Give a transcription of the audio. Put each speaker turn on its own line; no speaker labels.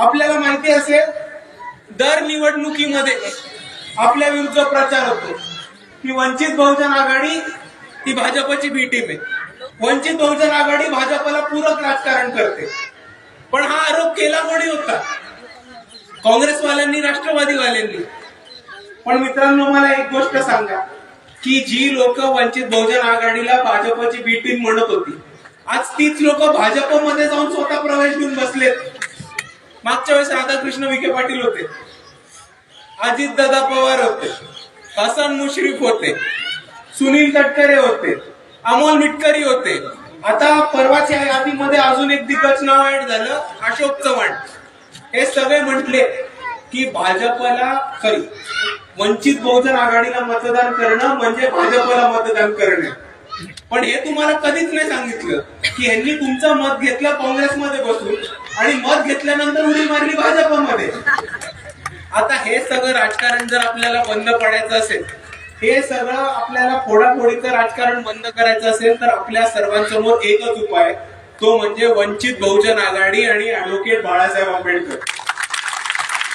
आपल्याला माहिती असेल दर निवडणुकीमध्ये आपल्या विरुद्ध प्रचार होतो. की वंचित बहुजन आघाडी ती भाजपची बी टीम आहे. वंचित बहुजन आघाडी भाजपला पूरक राजकारण करते. पण हा आरोप केला कोणी होता? काँग्रेसवाल्यांनी राष्ट्रवादीवाल्यांनी. पण मित्रांनो मला एक गोष्ट सांगा की जी लोक वंचित बहुजन आघाडीला भाजपची बी टीम म्हणत होती आज तीच लोक भाजपमध्ये जाऊन स्वतः प्रवेश घेऊन बसलेत. मागच्या वेळेस राधाकृष्ण विखे पाटील होते. अजित दादा पवार होते. हसन मुश्रीफ होते. सुनील तटकरे होते. अमोल मिटकरी होते. आता परवाच्या यादीमध्ये अजून एक दिग्गज नाव ऍड झालं अशोक चव्हाण. हे सगळे म्हटले की भाजपला सॉरी वंचित बहुजन आघाडीला मतदान करणं म्हणजे भाजपला मतदान करणं. पण हे तुम्हाला कधीच नाही सांगितलं की यांनी तुमचं मत घेतलं काँग्रेसमध्ये बसून. आणि मत घेतल्यानंतर उडी मारली भाजपमध्ये. आता हे सगळं राजकारण जर आपल्याला बंद पडायचं असेल हे सगळं आपल्याला फोडाफोडीचं राजकारण बंद करायचं असेल तर आपल्या सर्वांसमोर एकच उपाय तो म्हणजे वंचित बहुजन आघाडी आणि ऍडव्होकेट बाळासाहेब आंबेडकर.